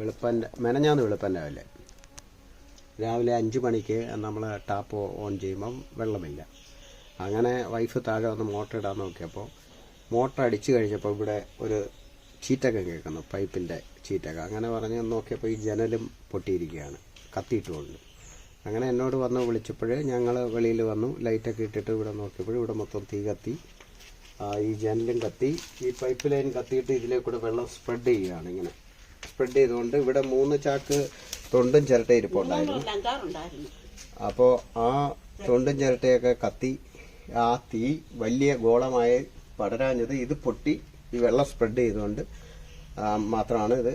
വെളുപ്പന്റെ മെനഞ്ഞാന്ന് വെളുപ്പന്റെ രാവിലെ രാവിലെ അഞ്ച് മണിക്ക് നമ്മൾ ടാപ്പ് ഓൺ ചെയ്യുമ്പം വെള്ളമില്ല. അങ്ങനെ വൈഫ് താഴെ വന്ന് മോട്ടർ ഇടാൻ നോക്കിയപ്പോൾ മോട്ടർ അടിച്ചു കഴിഞ്ഞപ്പോൾ ഇവിടെ ഒരു ചീറ്റൊക്കെ കേൾക്കുന്നു പൈപ്പിന്റെ ചീറ്റൊക്കെ അങ്ങനെ പറഞ്ഞ് നോക്കിയപ്പോൾ ഈ ജനലും പൊട്ടിയിരിക്കുകയാണ് കത്തിയിട്ടുകൊണ്ട് അങ്ങനെ എന്നോട് വന്ന് വിളിച്ചപ്പോൾ ഞങ്ങൾ വെളിയിൽ വന്നു ലൈറ്റൊക്കെ ഇട്ടിട്ട് ഇവിടെ നോക്കിയപ്പോൾ ഇവിടെ മൊത്തം തീ കത്തി. ഈ ജനലും കത്തി ഈ പൈപ്പ് ലൈൻ കത്തിയിട്ട് ഇതിലേക്കൂടെ വെള്ളം സ്പ്രെഡ് ചെയ്യുകയാണ് ഇങ്ങനെ. സ്പ്രെഡ് ചെയ്തുകൊണ്ട് ഇവിടെ മൂന്ന് ചാക്ക് തൊണ്ടും ചിരട്ട ഇരിപ്പുണ്ടായിരുന്നു. അപ്പോൾ ആ തൊണ്ടും ചിരട്ടയൊക്കെ കത്തി ആ തീ വലിയ ഗോളമായി പടരാഞ്ഞത് ഇത് പൊട്ടി ഈ വെള്ളം സ്പ്രെഡ് ചെയ്തുകൊണ്ട് മാത്രമാണ് ഇത്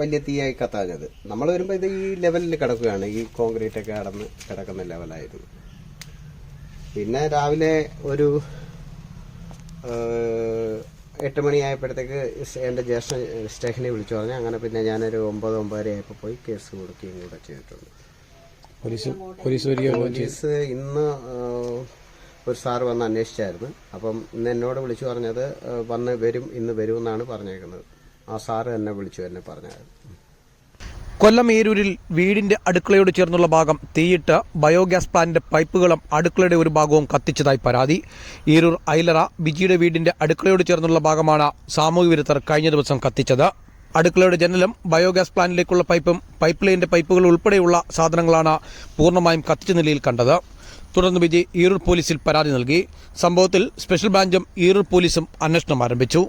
വലിയ തീയായി കത്താഞ്ഞത്. നമ്മൾ വരുമ്പോൾ ഇത് ഈ ലെവലിൽ കിടക്കുകയാണ്. ഈ കോൺക്രീറ്റ് ഒക്കെ അടന്ന് കിടക്കുന്ന ലെവലായിരുന്നു പിന്നെ രാവിലെ ഒരു എട്ട് മണിയായപ്പോഴത്തേക്ക് എന്റെ ജ്യേഷ്ഠ സ്റ്റേഷനിൽ വിളിച്ചു പറഞ്ഞു. അങ്ങനെ പിന്നെ ഞാനൊരു ഒമ്പത് ഒമ്പതര ആയപ്പോൾ പോയി കേസ് കൊടുക്കുകയും കൂടെ ചെയ്തിട്ടുണ്ട്. പോലീസ് പോലീസ് ഇന്ന് ഒരു സാറ് വന്ന് അന്വേഷിച്ചായിരുന്നു. അപ്പം ഇന്ന് എന്നോട് വിളിച്ചു പറഞ്ഞത് വന്ന് വരും ഇന്ന് വരും എന്നാണ് പറഞ്ഞേക്കുന്നത്. ആ സാറ് എന്നെ വിളിച്ചു എന്നെ പറഞ്ഞായിരുന്നു. കൊല്ലം ഏരൂരിൽ വീടിന്റെ അടുക്കളയോട് ചേർന്നുള്ള ഭാഗം തീയിട്ട് ബയോഗ്യാസ് പ്ലാന്റിന്റെ പൈപ്പുകളും അടുക്കളയുടെ ഒരു ഭാഗവും കത്തിച്ചതായി പരാതി. ഏരൂർ ഐലറ ബിജിയുടെ വീടിന്റെ അടുക്കളയോട് ചേർന്നുള്ള ഭാഗമാണ് സാമൂഹ്യ വിരുദ്ധർ കഴിഞ്ഞ ദിവസം കത്തിച്ചത്. അടുക്കളയുടെ ജനലും ബയോഗ്യാസ് പ്ലാന്റിലേക്കുള്ള പൈപ്പും പൈപ്പ് ലൈനിന്റെ പൈപ്പുകൾ ഉൾപ്പെടെയുള്ള സാധനങ്ങളാണ് പൂർണമായും കത്തിച്ച നിലയിൽ കണ്ടത്. തുടർന്ന് ബിജി ഈറൂർ പോലീസിൽ പരാതി നൽകി. സംഭവത്തിൽ സ്പെഷ്യൽ ബ്രാഞ്ചും ഈറൂർ പോലീസും അന്വേഷണം ആരംഭിച്ചു.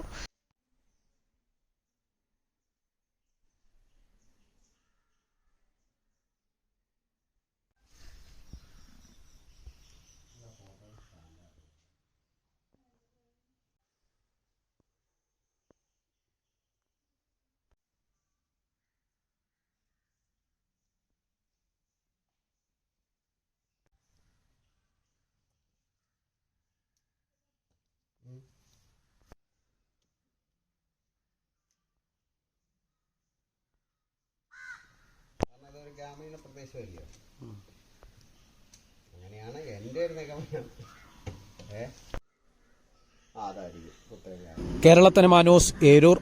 ഗ്രാമീണ പ്രദേശമല്ലേ? അങ്ങനെയാണ് എന്റെ ഒരു നിഗമനം. കേരളത്തിന് മാനൂസ് ഏരൂർ.